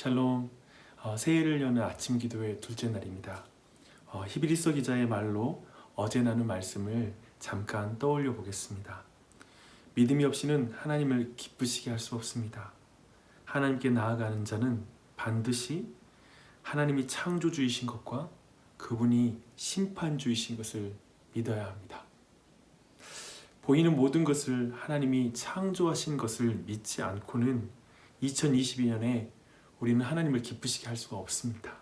샬롬 어, 새해를 여는 아침 기도의 둘째 날입니다. 어, 히브리서 기자의 말로 어제 나눈 말씀을 잠깐 떠올려 보겠습니다. 믿음이 없이는 하나님을 기쁘시게 할 수 없습니다. 하나님께 나아가는 자는 반드시 하나님이 창조주이신 것과 그분이 심판주이신 것을 믿어야 합니다. 보이는 모든 것을 하나님이 창조하신 것을 믿지 않고는 2022년에 우리는 하나님을 기쁘시게 할 수가 없습니다.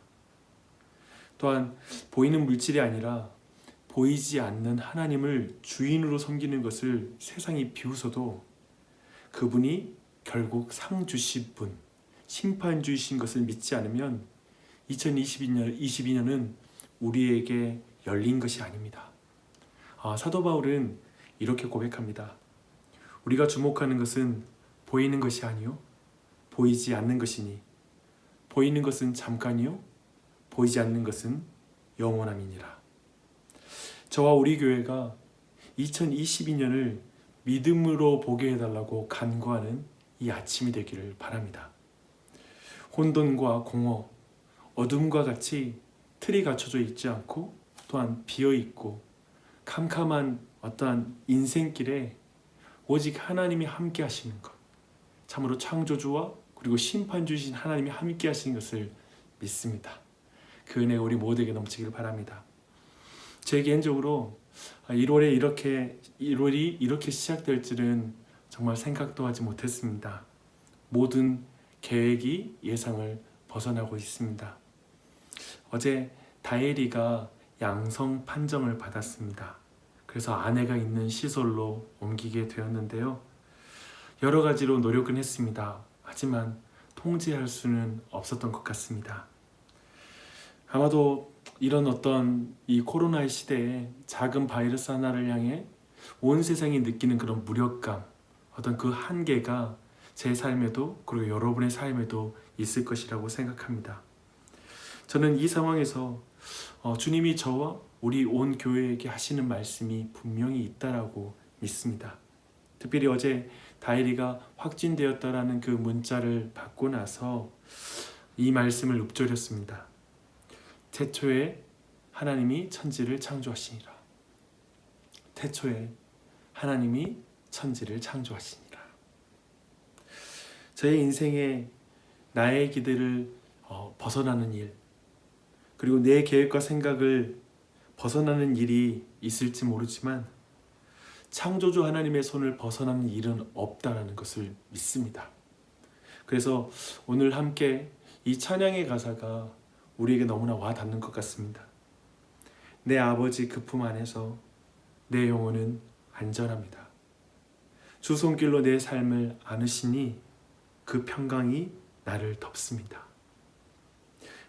또한 보이는 물질이 아니라 보이지 않는 하나님을 주인으로 섬기는 것을 세상이 비웃어도 그분이 결국 상 주실 분, 심판 주이신 것을 믿지 않으면 2022년 22년은 우리에게 열린 것이 아닙니다. 아, 사도 바울은 이렇게 고백합니다. 우리가 주목하는 것은 보이는 것이 아니요 보이지 않는 것이니 보이는 것은 잠깐이요 보이지 않는 것은 영원함이니라. 저와 우리 교회가 2022년을 믿음으로 보게 해달라고 간구하는 이 아침이 되기를 바랍니다. 혼돈과 공허, 어둠과 같이 틀이 갖춰져 있지 않고 또한 비어 있고 캄캄한 어떠한 인생길에 오직 하나님이 함께 하시는 것, 참으로 창조주와 그리고 심판 주신 하나님이 함께 하시는 것을 믿습니다. 그 은혜 우리 모두에게 넘치길 바랍니다. 제 개인적으로 1월에 이렇게 1월이 이렇게 시작될 줄은 정말 생각도 하지 못했습니다. 모든 계획이 예상을 벗어나고 있습니다. 어제 다혜리가 양성 판정을 받았습니다. 그래서 아내가 있는 시설로 옮기게 되었는데요. 여러 가지로 노력은 했습니다. 하지만 통제할 수는 없었던 것 같습니다. 아마도 이런 어떤 이 코로나의 시대에 작은 바이러스 하나를 향해 온 세상이 느끼는 그런 무력감, 어떤 그 한계가 제 삶에도 그리고 여러분의 삶에도 있을 것이라고 생각합니다. 저는 이 상황에서 어, 주님이 저와 우리 온 교회에게 하시는 말씀이 분명히 있다라고 믿습니다. 특별히 어제 다이리가 확진되었다라는 그 문자를 받고 나서 이 말씀을 읊조렸습니다. 태초에 하나님이 천지를 창조하시니라. 태초에 하나님이 천지를 창조하시니라. 저의 인생에 나의 기대를 어, 벗어나는 일, 그리고 내 계획과 생각을 벗어나는 일이 있을지 모르지만 창조주 하나님의 손을 벗어나는 일은 없다라는 것을 믿습니다. 그래서 오늘 함께 이 찬양의 가사가 우리에게 너무나 와 닿는 것 같습니다. 내 아버지 그 품 안에서 내 영혼은 안전합니다. 주 손길로 내 삶을 안으시니 그 평강이 나를 덮습니다.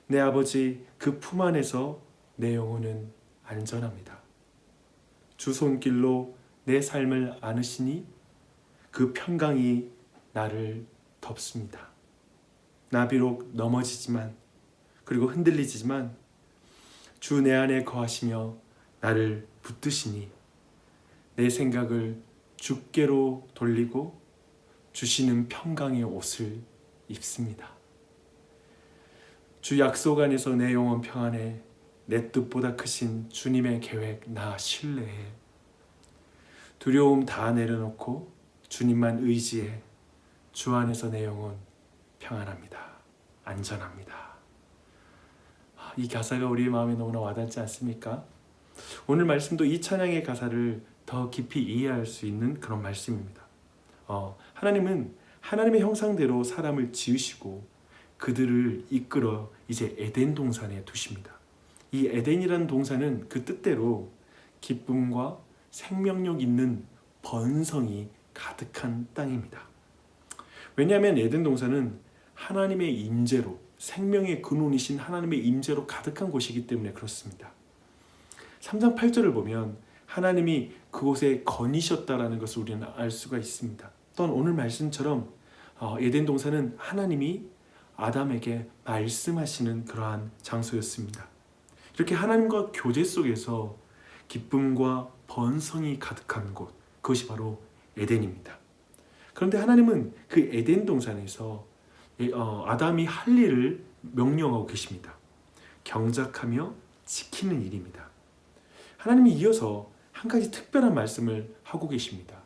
내 아버지 그 품 안에서 내 영혼은 안전합니다. 주 손길로 내 삶을 안으시니 그 평강이 나를 덮습니다. 나 비록 넘어지지만 그리고 흔들리지만 주 내 안에 거하시며 나를 붙드시니 내 생각을 주께로 돌리고 주시는 평강의 옷을 입습니다. 주 약속 안에서 내 영혼 평안에 내 뜻보다 크신 주님의 계획 나 신뢰해 두려움 다 내려놓고 주님만 의지해 주 안에서 내 영혼 평안합니다. 안전합니다. 아, 이 가사가 우리의 마음에 너무나 와닿지 않습니까? 오늘 말씀도 이 찬양의 가사를 더 깊이 이해할 수 있는 그런 말씀입니다. 어, 하나님은 하나님의 형상대로 사람을 지으시고 그들을 이끌어 이제 에덴 동산에 두십니다. 이 에덴이라는 동산은 그 뜻대로 기쁨과 생명력 있는 번성이 가득한 땅입니다. 왜냐하면 에덴 동산은 하나님의 임재로 생명의 근원이신 하나님의 임재로 가득한 곳이기 때문에 그렇습니다. 3장 8절을 보면 하나님이 그곳에 거니셨다라는 것을 우리는 알 수가 있습니다. 또한 오늘 말씀처럼 어, 에덴 동산은 하나님이 아담에게 말씀하시는 그러한 장소였습니다. 이렇게 하나님과 교제 속에서 기쁨과 번성이 가득한 곳, 그것이 바로 에덴입니다. 그런데 하나님은 그 에덴 동산에서 예, 어, 아담이 할 일을 명령하고 계십니다. 경작하며 지키는 일입니다. 하나님이 이어서 한 가지 특별한 말씀을 하고 계십니다.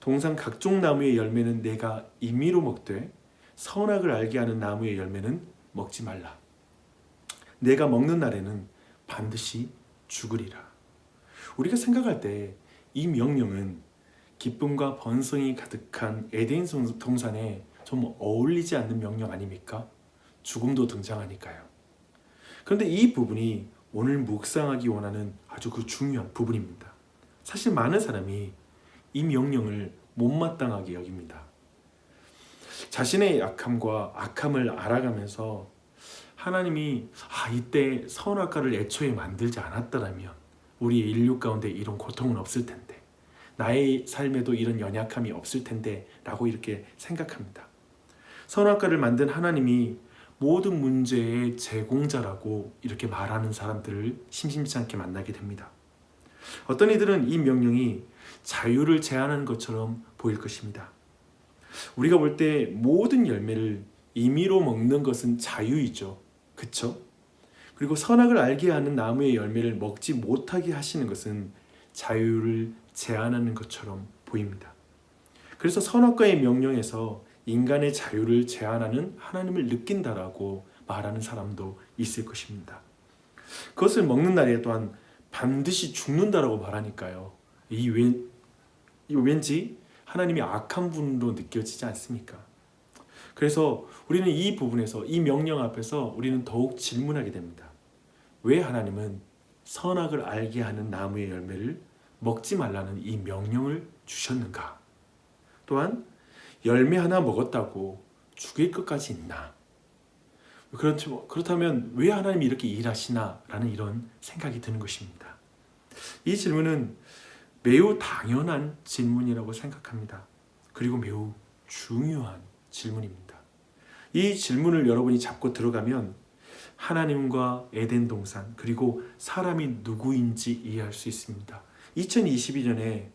동산 각종 나무의 열매는 내가 임의로 먹되 선악을 알게 하는 나무의 열매는 먹지 말라. 내가 먹는 날에는 반드시 죽으리라. 우리가 생각할 때 이 명령은 기쁨과 번성이 가득한 에덴 동산에 좀 어울리지 않는 명령 아닙니까? 죽음도 등장하니까요. 그런데 이 부분이 오늘 묵상하기 원하는 아주 그 중요한 부분입니다. 사실 많은 사람이 이 명령을 못마땅하게 여깁니다. 자신의 약함과 악함을 알아가면서 하나님이 아 이때 선악과를 애초에 만들지 않았더라면 우리 인류 가운데 이런 고통은 없을 텐데 나의 삶에도 이런 연약함이 없을 텐데 라고 이렇게 생각합니다. 선악과를 만든 하나님이 모든 문제의 제공자라고 이렇게 말하는 사람들을 심심치 않게 만나게 됩니다. 어떤 이들은 이 명령이 자유를 제한하는 것처럼 보일 것입니다. 우리가 볼 때 모든 열매를 임의로 먹는 것은 자유이죠. 그쵸? 그리고 선악을 알게 하는 나무의 열매를 먹지 못하게 하시는 것은 자유를 제한하는 것처럼 보입니다. 그래서 선악과의 명령에서 인간의 자유를 제한하는 하나님을 느낀다라고 말하는 사람도 있을 것입니다. 그것을 먹는 날에 또한 반드시 죽는다라고 말하니까요. 이 왠, 왠지 하나님이 악한 분으로 느껴지지 않습니까? 그래서 우리는 이 부분에서 이 명령 앞에서 우리는 더욱 질문하게 됩니다. 왜 하나님은 선악을 알게 하는 나무의 열매를 먹지 말라는 이 명령을 주셨는가? 또한 열매 하나 먹었다고 죽일 것까지 있나? 그렇죠. 그렇다면 왜 하나님이 이렇게 일하시나 라는 이런 생각이 드는 것입니다. 이 질문은 매우 당연한 질문이라고 생각합니다. 그리고 매우 중요한 질문입니다. 이 질문을 여러분이 잡고 들어가면 하나님과 에덴 동산 그리고 사람이 누구인지 이해할 수 있습니다. 2022년에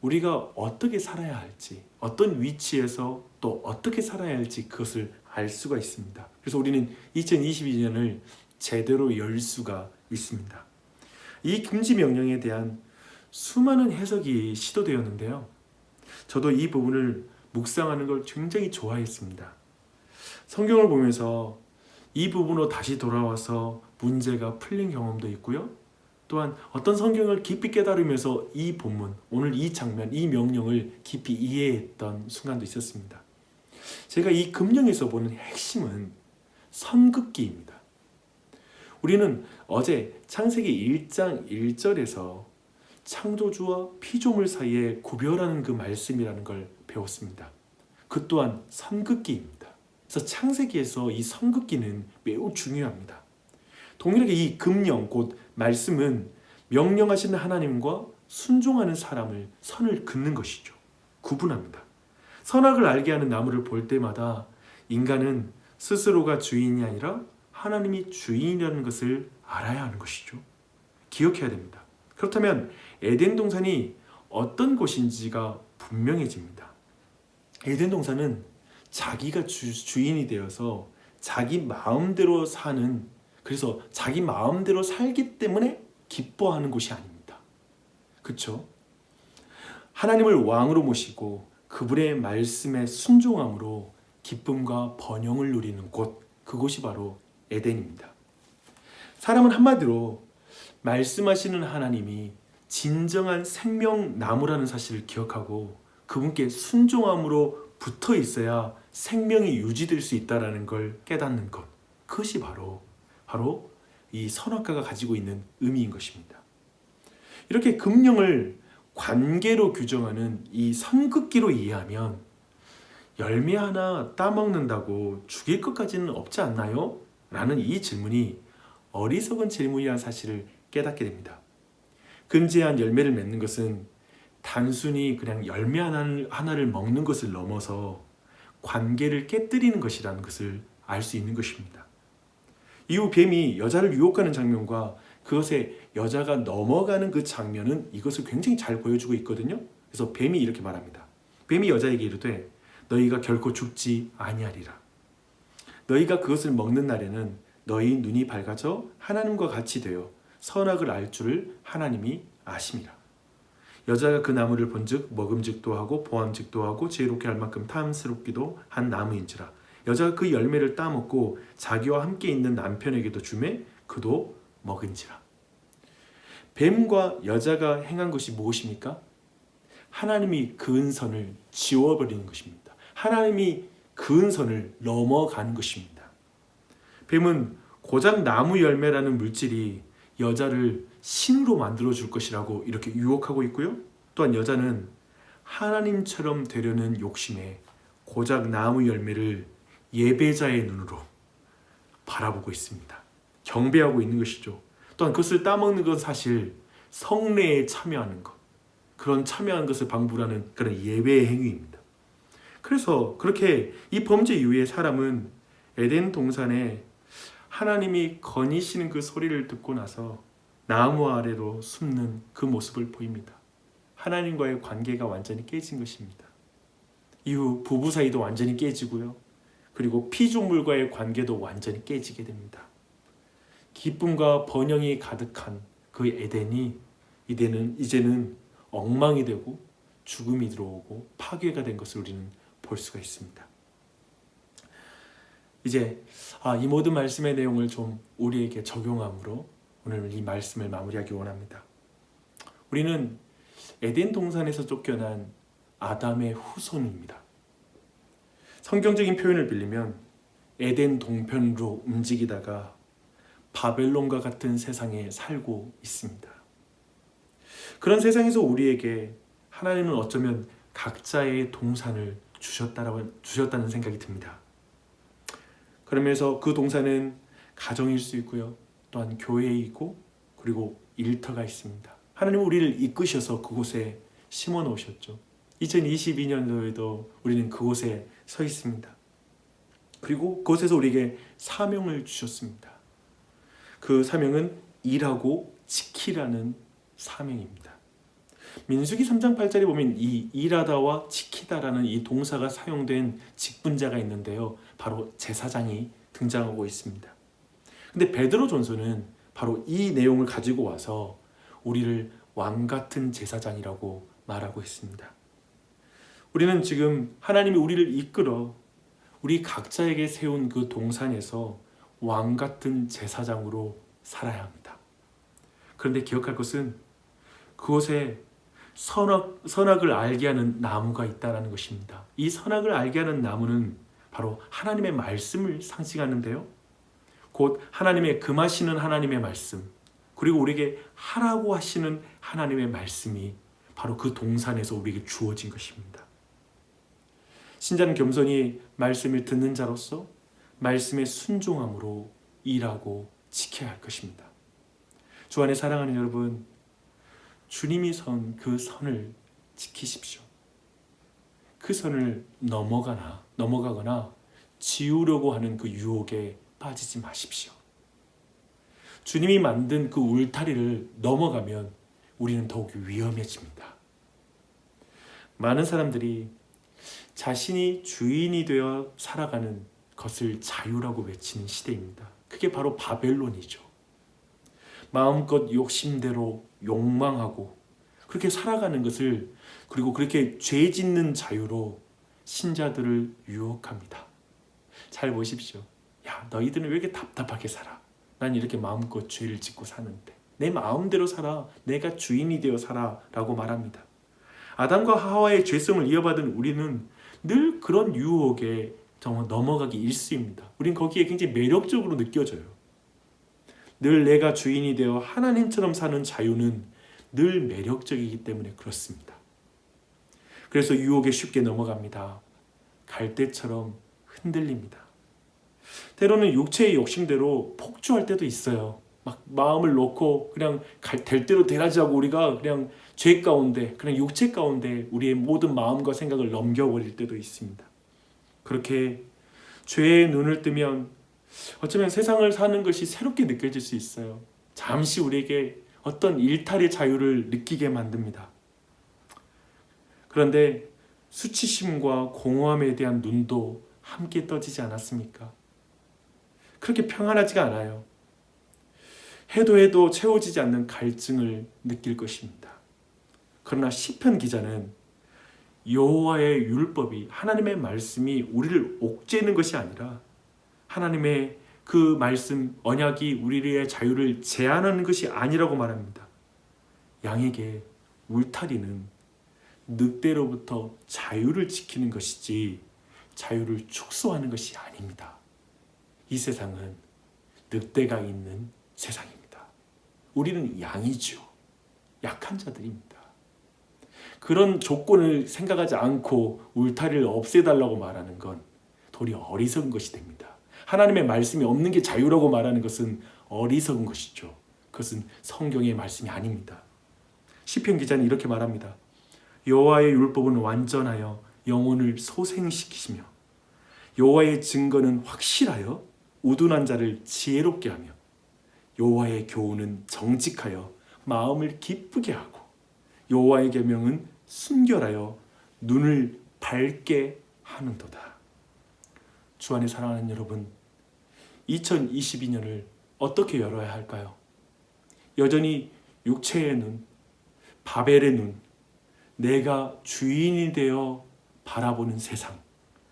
우리가 어떻게 살아야 할지, 어떤 위치에서 또 어떻게 살아야 할지 그것을 알 수가 있습니다. 그래서 우리는 2022년을 제대로 열 수가 있습니다. 이 금지 명령에 대한 수많은 해석이 시도되었는데요. 저도 이 부분을 묵상하는 걸 굉장히 좋아했습니다. 성경을 보면서 이 부분으로 다시 돌아와서 문제가 풀린 경험도 있고요. 또한 어떤 성경을 깊이 깨달으면서 이 본문, 오늘 이 장면, 이 명령을 깊이 이해했던 순간도 있었습니다. 제가 이 금령에서 보는 핵심은 선긋기입니다. 우리는 어제 창세기 1장 1절에서 창조주와 피조물 사이에 구별하는 그 말씀이라는 걸 배웠습니다. 그 또한 선긋기입니다. 그래서 창세기에서 이 선긋기는 매우 중요합니다. 동일하게 이 금령 곧 말씀은 명령하시는 하나님과 순종하는 사람을 선을 긋는 것이죠. 구분합니다. 선악을 알게 하는 나무를 볼 때마다 인간은 스스로가 주인이 아니라 하나님이 주인이라는 것을 알아야 하는 것이죠. 기억해야 됩니다. 그렇다면 에덴 동산이 어떤 곳인지가 분명해집니다. 에덴 동산은 자기가 주, 주인이 되어서 자기 마음대로 사는 그래서 자기 마음대로 살기 때문에 기뻐하는 곳이 아닙니다. 그렇죠? 하나님을 왕으로 모시고 그분의 말씀에 순종함으로 기쁨과 번영을 누리는 곳 그곳이 바로 에덴입니다. 사람은 한마디로 말씀하시는 하나님이 진정한 생명나무라는 사실을 기억하고 그분께 순종함으로 붙어 있어야 생명이 유지될 수 있다라는 걸 깨닫는 것. 그것이 바로 바로 이 선악과가 가지고 있는 의미인 것입니다. 이렇게 금령을 관계로 규정하는 이 선긋기로 이해하면 열매 하나 따먹는다고 죽일 것까지는 없지 않나요? 라는 이 질문이 어리석은 질문이라는 사실을 깨닫게 됩니다. 금지한 열매를 맺는 것은 단순히 그냥 열매 하나를 먹는 것을 넘어서 관계를 깨뜨리는 것이라는 것을 알 수 있는 것입니다. 이후 뱀이 여자를 유혹하는 장면과 그것에 여자가 넘어가는 그 장면은 이것을 굉장히 잘 보여주고 있거든요. 그래서 뱀이 이렇게 말합니다. 뱀이 여자에게 이르되 너희가 결코 죽지 아니하리라. 너희가 그것을 먹는 날에는 너희 눈이 밝아져 하나님과 같이 되어 선악을 알 줄을 하나님이 아심이라. 여자가 그 나무를 본즉 먹음직도 하고 보암직도 하고 지혜롭게 할 만큼 탐스럽기도 한 나무인지라. 여자가 그 열매를 따먹고 자기와 함께 있는 남편에게도 주매 그도 먹은지라. 뱀과 여자가 행한 것이 무엇입니까? 하나님이 그은 선을 지워버리는 것입니다. 하나님이 그은 선을 넘어가는 것입니다. 뱀은 고작 나무 열매라는 물질이 여자를 신으로 만들어 줄 것이라고 이렇게 유혹하고 있고요. 또한 여자는 하나님처럼 되려는 욕심에 고작 나무 열매를 예배자의 눈으로 바라보고 있습니다. 경배하고 있는 것이죠. 또한 그것을 따먹는 건 사실 성례에 참여하는 것. 그런 참여한 것을 방불하는 그런 예배의 행위입니다. 그래서 그렇게 이 범죄 이후에 사람은 에덴 동산에 하나님이 거니시는 그 소리를 듣고 나서 나무 아래로 숨는 그 모습을 보입니다. 하나님과의 관계가 완전히 깨진 것입니다. 이후 부부 사이도 완전히 깨지고요. 그리고 피조물과의 관계도 완전히 깨지게 됩니다. 기쁨과 번영이 가득한 그 에덴이 이제는 이제는 엉망이 되고 죽음이 들어오고 파괴가 된 것을 우리는 볼 수가 있습니다. 이제 아, 이 모든 말씀의 내용을 좀 우리에게 적용함으로 오늘 이 말씀을 마무리하기 원합니다. 우리는 에덴 동산에서 쫓겨난 아담의 후손입니다. 성경적인 표현을 빌리면 에덴 동편으로 움직이다가 바벨론과 같은 세상에 살고 있습니다. 그런 세상에서 우리에게 하나님은 어쩌면 각자의 동산을 주셨다라고 주셨다는 생각이 듭니다. 그러면서 그 동산은 가정일 수 있고요. 또한 교회에 있고 그리고 일터가 있습니다. 하나님은 우리를 이끄셔서 그곳에 심어 놓으셨죠. 2022년도에도 우리는 그곳에 서 있습니다. 그리고 그곳에서 우리에게 사명을 주셨습니다. 그 사명은 일하고 지키라는 사명입니다. 민수기 3장 8절에 보면 이 일하다와 지키다라는 이 동사가 사용된 직분자가 있는데요. 바로 제사장이 등장하고 있습니다. 근데 베드로 전서는 바로 이 내용을 가지고 와서 우리를 왕 같은 제사장이라고 말하고 있습니다. 우리는 지금 하나님이 우리를 이끌어 우리 각자에게 세운 그 동산에서 왕 같은 제사장으로 살아야 합니다. 그런데 기억할 것은 그곳에 선악, 선악을 알게 하는 나무가 있다는 것입니다. 이 선악을 알게 하는 나무는 바로 하나님의 말씀을 상징하는데요. 곧 하나님의 금하시는 하나님의 말씀, 그리고 우리에게 하라고 하시는 하나님의 말씀이 바로 그 동산에서 우리에게 주어진 것입니다. 신자는 겸손히 말씀을 듣는 자로서 말씀에 순종함으로 일하고 지켜야 할 것입니다. 주 안에 사랑하는 여러분, 주님이 선 그 선을 지키십시오. 그 선을 넘어가나 넘어가거나 지우려고 하는 그 유혹에 빠지지 마십시오. 주님이 만든 그 울타리를 넘어가면 우리는 더욱 위험해집니다. 많은 사람들이 자신이 주인이 되어 살아가는 것을 자유라고 외치는 시대입니다. 그게 바로 바벨론이죠. 마음껏 욕심대로 욕망하고 그렇게 살아가는 것을 그리고 그렇게 죄 짓는 자유로 신자들을 유혹합니다. 잘 보십시오. 야, 너희들은 왜 이렇게 답답하게 살아? 난 이렇게 마음껏 죄를 짓고 사는데 내 마음대로 살아. 내가 주인이 되어 살아 라고 말합니다. 아담과 하와의 죄성을 이어받은 우리는 늘 그런 유혹에 정말 넘어가기 일쑤입니다. 우린 거기에 굉장히 매력적으로 느껴져요. 늘 내가 주인이 되어 하나님처럼 사는 자유는 늘 매력적이기 때문에 그렇습니다. 그래서 유혹에 쉽게 넘어갑니다. 갈대처럼 흔들립니다. 때로는 육체의 욕심대로 폭주할 때도 있어요. 막 마음을 놓고 그냥 될 대로 되라지 하고 우리가 그냥 죄 가운데, 그냥 육체 가운데 우리의 모든 마음과 생각을 넘겨버릴 때도 있습니다. 그렇게 죄의 눈을 뜨면 어쩌면 세상을 사는 것이 새롭게 느껴질 수 있어요. 잠시 우리에게 어떤 일탈의 자유를 느끼게 만듭니다. 그런데 수치심과 공허함에 대한 눈도 함께 떠지지 않았습니까? 그렇게 평안하지가 않아요. 해도 해도 채워지지 않는 갈증을 느낄 것입니다. 그러나 시편 기자는 여호와의 율법이 하나님의 말씀이 우리를 옥죄는 것이 아니라 하나님의 그 말씀 언약이 우리의 자유를 제한하는 것이 아니라고 말합니다. 양에게 울타리는 늑대로부터 자유를 지키는 것이지 자유를 축소하는 것이 아닙니다. 이 세상은 늑대가 있는 세상입니다. 우리는 양이죠. 약한 자들입니다. 그런 조건을 생각하지 않고 울타리를 없애달라고 말하는 건 도리어 어리석은 것이 됩니다. 하나님의 말씀이 없는 게 자유라고 말하는 것은 어리석은 것이죠. 그것은 성경의 말씀이 아닙니다. 시편 기자는 이렇게 말합니다. 여호와의 율법은 완전하여 영혼을 소생시키시며 여호와의 증거는 확실하여 우둔한 자를 지혜롭게 하며 여호와의 교훈은 정직하여 마음을 기쁘게 하고 여호와의 계명은 순결하여 눈을 밝게 하는도다. 주 안에 사랑하는 여러분, 2022년을 어떻게 열어야 할까요? 여전히 육체의 눈, 바벨의 눈, 내가 주인이 되어 바라보는 세상,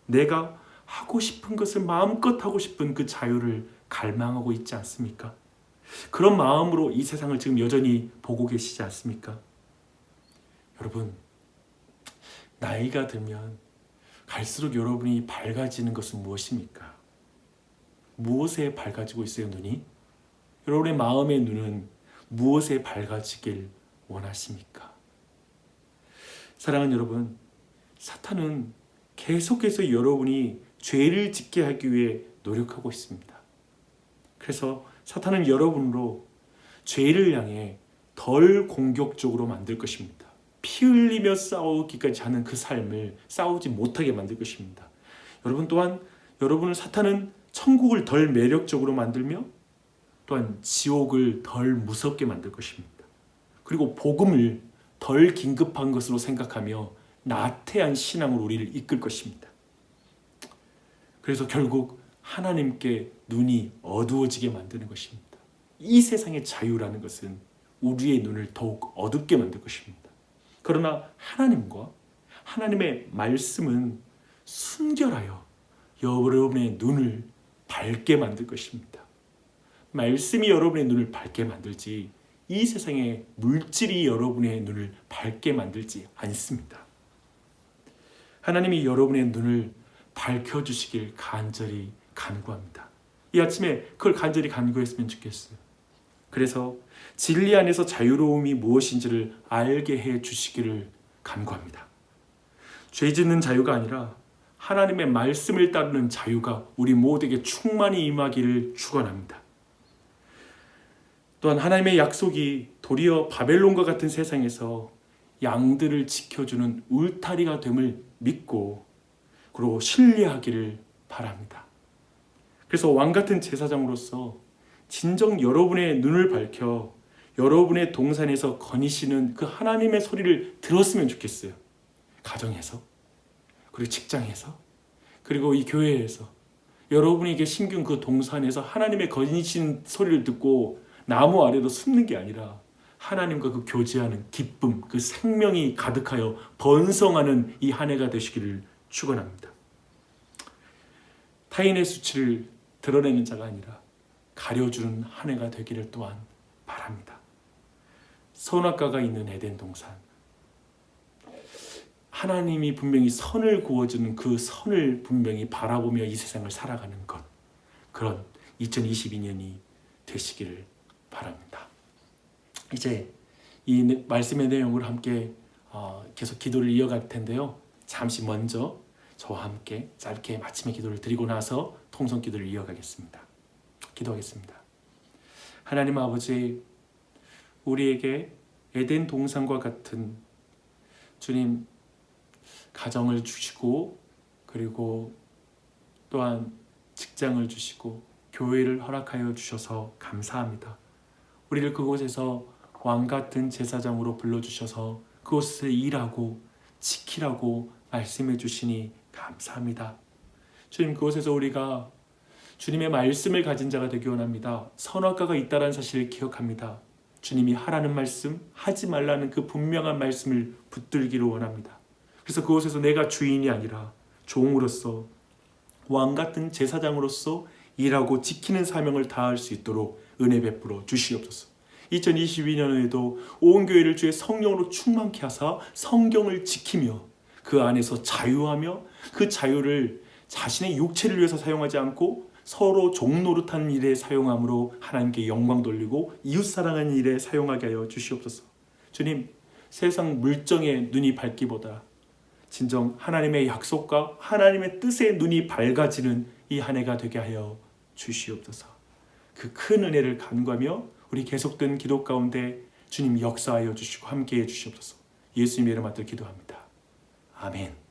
내가 하고 싶은 것을 마음껏 하고 싶은 그 자유를 갈망하고 있지 않습니까? 그런 마음으로 이 세상을 지금 여전히 보고 계시지 않습니까? 여러분, 나이가 들면 갈수록 여러분이 밝아지는 것은 무엇입니까? 무엇에 밝아지고 있어요, 눈이? 여러분의 마음의 눈은 무엇에 밝아지길 원하십니까? 사랑하는 여러분, 사탄은 계속해서 여러분이 죄를 짓게 하기 위해 노력하고 있습니다. 그래서 사탄은 여러분으로 죄를 향해 덜 공격적으로 만들 것입니다. 피 흘리며 싸우기까지 하는 그 삶을 싸우지 못하게 만들 것입니다. 여러분 또한 여러분을 사탄은 천국을 덜 매력적으로 만들며 또한 지옥을 덜 무섭게 만들 것입니다. 그리고 복음을 덜 긴급한 것으로 생각하며 나태한 신앙으로 우리를 이끌 것입니다. 그래서 결국 하나님께 눈이 어두워지게 만드는 것입니다. 이 세상의 자유라는 것은 우리의 눈을 더욱 어둡게 만들 것입니다. 그러나 하나님과 하나님의 말씀은 순결하여 여러분의 눈을 밝게 만들 것입니다. 말씀이 여러분의 눈을 밝게 만들지 이 세상의 물질이 여러분의 눈을 밝게 만들지 않습니다. 하나님이 여러분의 눈을 밝혀 주시길 간절히 간구합니다. 이 아침에 그걸 간절히 간구했으면 좋겠어요. 그래서 진리 안에서 자유로움이 무엇인지를 알게 해 주시기를 간구합니다. 죄 짓는 자유가 아니라 하나님의 말씀을 따르는 자유가 우리 모두에게 충만히 임하기를 축원합니다. 또한 하나님의 약속이 도리어 바벨론과 같은 세상에서 양들을 지켜주는 울타리가 됨을 믿고 그리고 신뢰하기를 바랍니다. 그래서 왕 같은 제사장으로서 진정 여러분의 눈을 밝혀 여러분의 동산에서 거니시는 그 하나님의 소리를 들었으면 좋겠어요. 가정에서, 그리고 직장에서, 그리고 이 교회에서 여러분에게 심긴 그 동산에서 하나님의 거니시는 소리를 듣고 나무 아래로 숨는 게 아니라 하나님과 그 교제하는 기쁨, 그 생명이 가득하여 번성하는 이 한 해가 되시기를 축원합니다. 타인의 수치를 드러내는 자가 아니라 가려주는 한 해가 되기를 또한 바랍니다. 선악과가 있는 에덴 동산. 하나님이 분명히 선을 구워주는 그 선을 분명히 바라보며 이 세상을 살아가는 것. 그런 2022년이 되시기를 바랍니다. 이제 이 말씀의 내용을 함께 어, 계속 기도를 이어갈 텐데요. 잠시 먼저 저와 함께 짧게 마침의 기도를 드리고 나서 통성 기도를 이어가겠습니다. 기도하겠습니다. 하나님 아버지, 우리에게 에덴 동산과 같은 주님 가정을 주시고 그리고 또한 직장을 주시고 교회를 허락하여 주셔서 감사합니다. 우리를 그곳에서 왕 같은 제사장으로 불러 주셔서 그곳에 일하고 지키라고 말씀해 주시니 감사합니다. 주님 그곳에서 우리가 주님의 말씀을 가진 자가 되기 원합니다. 선악과가 있다는 사실을 기억합니다. 주님이 하라는 말씀, 하지 말라는 그 분명한 말씀을 붙들기를 원합니다. 그래서 그곳에서 내가 주인이 아니라 종으로서 왕 같은 제사장으로서 일하고 지키는 사명을 다할 수 있도록 은혜 베풀어 주시옵소서. 2022년에도 온 교회를 주의 성령으로 충만케 하사 성경을 지키며 그 안에서 자유하며 그 자유를 자신의 육체를 위해서 사용하지 않고 서로 종노릇하는 일에 사용함으로 하나님께 영광 돌리고 이웃 사랑하는 일에 사용하게 하여 주시옵소서. 주님, 세상 물정에 눈이 밝기보다 진정 하나님의 약속과 하나님의 뜻에 눈이 밝아지는 이 한 해가 되게 하여 주시옵소서. 그 큰 은혜를 간구하며 우리 계속된 기도 가운데 주님 역사하여 주시고 함께해 주시옵소서. 예수님의 이름 받들 기도합니다. 아멘.